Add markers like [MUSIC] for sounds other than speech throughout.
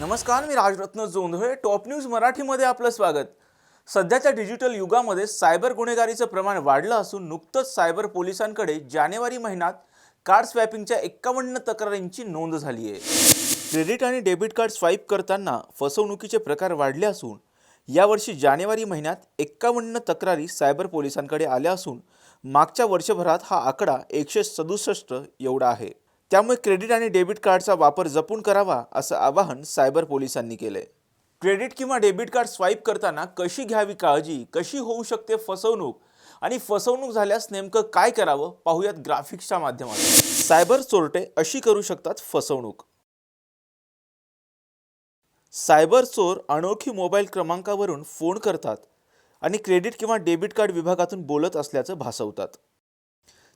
नमस्कार मी Rajratna Jondhale. Top news मराठीमध्ये आपलं स्वागत. सध्याच्या डिजिटल युगामध्ये सायबर गुन्हेगारीचं प्रमाण वाढलं असून नुकतंच सायबर पोलिसांकडे जानेवारी महिन्यात कार्ड स्वॅपिंगच्या एक्कावन्न तक्रारींची नोंद झाली आहे. क्रेडिट आणि डेबिट कार्ड स्वाईप करताना फसवणुकीचे प्रकार वाढले असून यावर्षी जानेवारी महिन्यात एक्कावन्न तक्रारी सायबर पोलिसांकडे आल्या असून मागच्या वर्षभरात हा आकडा एकशे सदुसष्ट एवढा आहे. त्यामुळे क्रेडिट आणि डेबिट कार्डचा वापर जपून करावा असं आवाहन सायबर पोलिसांनी केलंय. क्रेडिट किंवा डेबिट कार्ड स्वाईप करताना कशी घ्यावी काळजी कशी होऊ शकते फसवणूक आणि फसवणूक झाल्यास नेमकं काय करावं पाहूयात ग्राफिक्सच्या माध्यमातून. सायबर चोरटे अशी करू शकतात फसवणूक. सायबर चोर अनोळखी मोबाईल क्रमांकावरून फोन करतात आणि क्रेडिट किंवा डेबिट कार्ड विभागातून बोलत असल्याचं भासवतात.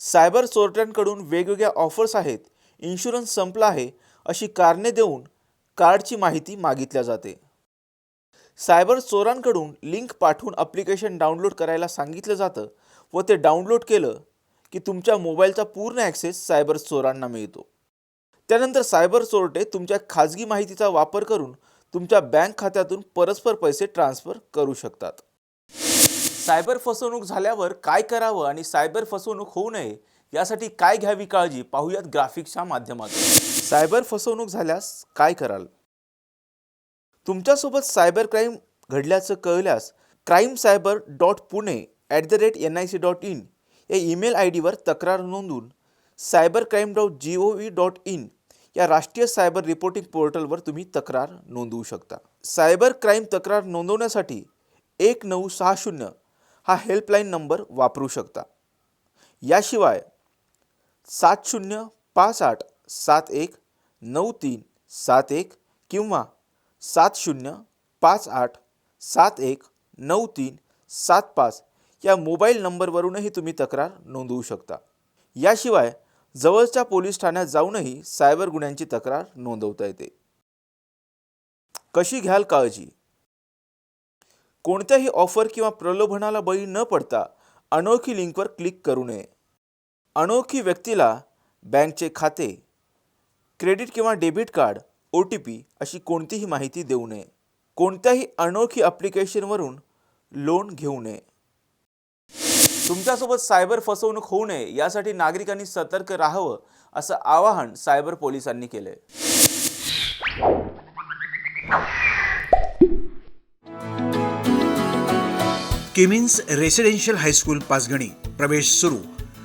सायबर चोरट्यांकडून वेगवेगळ्या ऑफर्स आहेत इन्शुरन्स संपला आहे अशी कारणे देऊन कार्डची माहिती मागितल्या जाते. सायबर चोरांकडून लिंक पाठवून ॲप्लिकेशन डाउनलोड करायला सांगितलं जातं व ते डाउनलोड केलं की तुमच्या मोबाईलचा पूर्ण ॲक्सेस सायबर चोरांना मिळतो. त्यानंतर सायबर चोरटे तुमच्या खाजगी माहितीचा वापर करून तुमच्या बँक खात्यातून परस्पर पैसे ट्रान्सफर करू शकतात. सायबर फसवणूक झाल्यावर काय करावं आणि सायबर फसवणूक होऊ नये यासाठी काय घ्यावी काळजी पाहूयात ग्राफिक्सच्या माध्यमातून. सायबर फसवणूक झाल्यास काय कराल? तुमच्यासोबत सायबर क्राईम घडल्याचं कळल्यास crime cyber dot Pune at the rate N I C dot in या ईमेल आय डीवर तक्रार नोंदवून cyber crime dot G O V dot in या राष्ट्रीय सायबर रिपोर्टिंग पोर्टलवर तुम्ही तक्रार नोंदवू शकता. सायबर क्राईम तक्रार नोंदवण्यासाठी एक नऊ सहा शून्य हा हेल्पलाईन नंबर वापरू शकता. याशिवाय सात शून्य पाच आठ सात एक नऊ तीन सात एक किंवा सात शून्य पाच आठ सात एक नऊ तीन सात पाच या मोबाईल नंबरवरूनही तुम्ही तक्रार नोंदवू शकता. याशिवाय जवळच्या पोलीस ठाण्यात जाऊनही सायबर गुन्ह्यांची तक्रार नोंदवता येते. कशी घ्याल काळजी? कोणत्याही ऑफर किंवा प्रलोभनाला बळी न पडता अनोळखी लिंकवर क्लिक करू नये. अनोळखी व्यक्तीला बँकचे खाते क्रेडिट किंवा debit card O T P अशी कोणतीही माहिती देऊ नये. कोणत्याही अनोळखी ॲप्लिकेशनवरून लोन घेऊ नये. तुमच्यासोबत सायबर फसवणूक होऊ नये यासाठी नागरिकांनी सतर्क राहावं असं आवाहन सायबर पोलिसांनी केलंय. किमिन्स रेसिडेन्शियल हायस्कूल पाचगणी प्रवेश सुरू.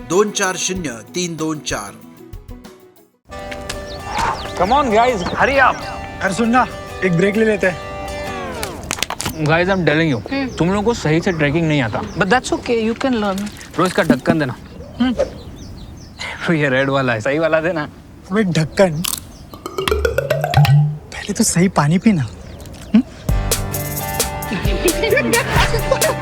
दोन चार शून्य तीन दोन चार. Come on, guys, hurry up. अरे सुन ना एक ब्रेक ले लेते हैं. Guys, I'm telling you, तुम लोगों को सही से ट्रैकिंग नहीं आता. But that's okay, you can learn. रोज का ढक्कन देना. [LAUGHS] तो ये रेड वाला है सही वाला देना. अबे ढक्कन. पहले तो सही पानी पीना. [LAUGHS]